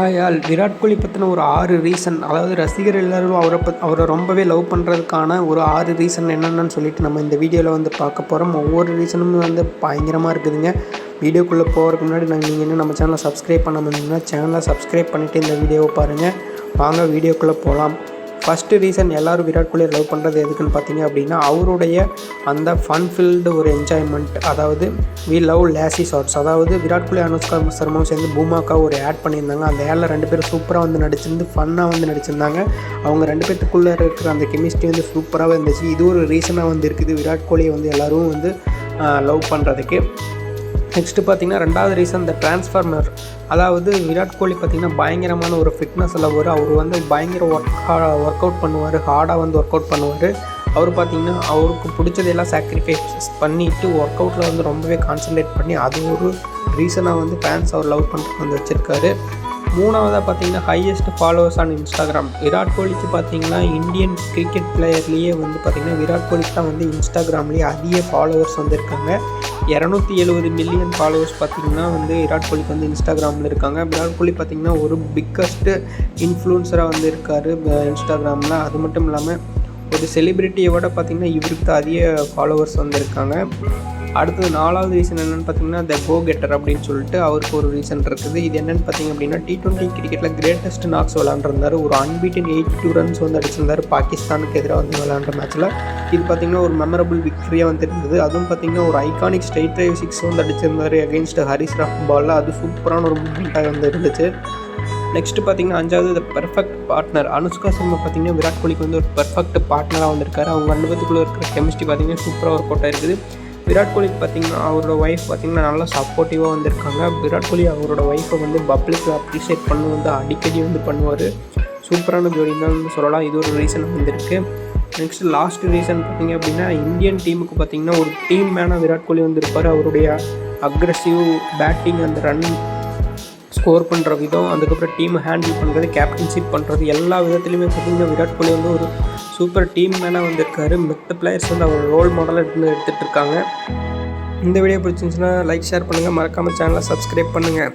Hi Virat Kohli பற்றின ஒரு ஆறு ரீசன் அதாவது ரசிகர் எல்லாரும் அவரை பத் அவரை ரொம்பவே லவ் பண்ணுறதுக்கான ஒரு ஆறு ரீசன் என்னென்னு சொல்லிட்டு நம்ம இந்த வீடியோவில் வந்து பார்க்க போகிறோம் ஒவ்வொரு ரீசனும் வந்து பயங்கரமாக இருக்குதுங்க. வீடியோக்குள்ளே போகிறதுக்கு முன்னாடி நாங்கள் நீங்கள் இன்னும் நம்ம சேனலை சப்ஸ்கிரைப் பண்ண முடியுங்கன்னா சேனலை சப்ஸ்கிரைப் பண்ணிவிட்டு இந்த வீடியோவை பாருங்கள் வாங்க வீடியோக்குள்ளே போகலாம் ஃபஸ்ட்டு ரீசன் எல்லோரும் விராட் கோலியை லவ் பண்ணுறது எதுக்குன்னு பார்த்தீங்க அப்படின்னா அவருடைய அந்த ஃபன் ஃபில்டு ஒரு என்ஜாய்மெண்ட் அதாவது வி லவ் லேசி ஷார்ட்ஸ் அதாவது விராட் கோலி அனுஷ்கா சர்மாவும் சேர்ந்து பூமாக்கா ஒரு ஆட் பண்ணியிருந்தாங்க. அந்த ஏரில் ரெண்டு பேரும் சூப்பராக வந்து நடிச்சிருந்து ஃபன்னாக வந்து நடிச்சிருந்தாங்க. அவங்க ரெண்டு பேர்த்துக்குள்ளே இருக்கிற அந்த கெமிஸ்ட்ரி வந்து சூப்பராகவே இருந்துச்சு. இது ஒரு ரீசனாக வந்து இருக்குது. விராட் கோலியை வந்து எல்லோரும் வந்து லவ் பண்ணுறதுக்கு நெக்ஸ்ட்டு பார்த்தீங்கன்னா ரெண்டாவது ரீசன் இந்த டிரான்ஸ்ஃபார்மர் அதாவது விராட் கோலி பார்த்திங்கன்னா பயங்கரமான ஒரு ஃபிட்னஸ் லவர் அவர் வந்து பயங்கர ஒர்க் ஒர்க் அவுட் பண்ணுவார் ஹார்டாக வந்து ஒர்க் அவுட் பண்ணுவார். அவர் பார்த்திங்கன்னா அவருக்கு பிடிச்சதெல்லாம் சாக்ரிஃபைஸ் பண்ணிவிட்டு ஒர்க் அவுட்டில் வந்து ரொம்பவே கான்சன்ட்ரேட் பண்ணி அது ஒரு ரீசனாக வந்து ஃபேன்ஸ் அவர் லவ் பண்ணுறதுக்கு வந்து வச்சுருக்காரு. மூணாவதாக பார்த்தீங்கன்னா highest followers on Instagram Virat கோலிக்கு பார்த்தீங்கன்னா இந்தியன் கிரிக்கெட் பிளேயர்லேயே வந்து பார்த்திங்கன்னா விராட் கோலிக்கு தான் வந்து இன்ஸ்டாகிராம்லேயே அதிக ஃபாலோவர்ஸ் வந்துருக்காங்க. இரநூத்தி எழுபது மில்லியன் ஃபாலோவர்ஸ் பார்த்திங்கன்னா வந்து விராட் கோலிக்கு வந்து இன்ஸ்டாகிராமில் இருக்காங்க. விராட் கோலி பார்த்திங்கன்னா ஒரு பிக்கஸ்ட்டு இன்ஃப்ளூன்சராக வந்து இருக்கார் இன்ஸ்டாகிராமில். அது மட்டும் இல்லாமல் ஒரு செலிப்ரிட்டியை விட பார்த்திங்கன்னா இவருக்கு அதிக ஃபாலோவர்ஸ் வந்துருக்காங்க அடுத்தது நாலாவது ரீசன் என்னென்னு பார்த்தீங்கன்னா த கோ கெட்டர் அப்படின்னு சொல்லிட்டு அவருக்கு ஒரு ரீசன் இருக்குது. இது என்னென்னு பார்த்தீங்க அப்படின்னா டி டுவெண்ட்டி கிரிக்கெட்டில் கிரேட்டஸ்ட் நாக்ஸ் விளாண்டுருந்தார் ஒரு அன்பீட்டன் எயிட்டி டூ ரன்ஸ் வந்து அடிச்சிருந்தார். பாகிஸ்தானுக்கு எதிராக வந்து விளாண்ட மேட்ச்சில் இது பார்த்திங்கன்னா ஒரு மெமரபுள் விக்டரியாக வந்து இருந்தது அதுவும் பார்த்திங்கன்னா ஒரு ஐகானிக் ஸ்ட்ரைட் ட்ரைவ் சிக்ஸ் வந்து அடிச்சிருந்தார் அகெயின்ஸ்ட் ஹரிஸ் ராஃப் பாலில் அது சூப்பரான ஒரு மூமெண்ட்டாக வந்து இருந்துச்சு நெக்ஸ்ட்டு பார்த்தீங்கன்னா அஞ்சாவது the perfect partner Anushka Sharma பார்த்தீங்கன்னா விராட் கோலிக்கு வந்து ஒரு பெர்ஃபெக்ட் பார்ட்னராக வந்திருக்காரு. அவங்க அனுபவத்துக்குள்ளே இருக்கிற கெமிஸ்ட்ரி பார்த்தீங்கன்னா சூப்பராக ஒரு அவுட் இருக்குது விராட் கோலிக்கு பார்த்திங்கன்னா அவரோட ஒய்ஃப் பார்த்திங்கன்னா நல்லா சப்போர்ட்டிவாக வந்திருக்காங்க. விராட் கோலி அவரோட ஒய்ஃபை வந்து பப்ளிக் அப்ரிஷியேட் பண்ணி வந்து அடிக்கடி வந்து பண்ணுவார். சூப்பரான ஜோடின்னு தான் சொல்லலாம். இது ஒரு ரீசன் வந்திருக்கு. நெக்ஸ்ட் லாஸ்ட் ரீசன் பார்த்திங்க அப்படின்னா இந்தியன் டீமுக்கு பார்த்திங்கன்னா ஒரு டீம் மேனாக விராட் கோலி வந்திருப்பார். அவருடைய அக்ரஸிவ் பேட்டிங் அந்த ரன் ஸ்கோர் பண்ணுற விதம் அதுக்கப்புறம் டீமை ஹேண்டில் பண்ணுறது கேப்டன்ஷிப் பண்ணுறது எல்லா விதத்துலையுமே பார்த்திங்கன்னா விராட் கோலி வந்து ஒரு சூப்பர் டீம் மேனாக வந்திருக்காரு. மித்த பிளேயர்ஸ் வந்து அவர் ரோல் மாடலாக எடுத்து எடுத்துகிட்டு இருக்காங்க. இந்த வீடியோ பிடிச்சிருந்துச்சுன்னா லைக் ஷேர் பண்ணுங்கள் மறக்காமல் சேனலை சப்ஸ்கிரைப் பண்ணுங்கள்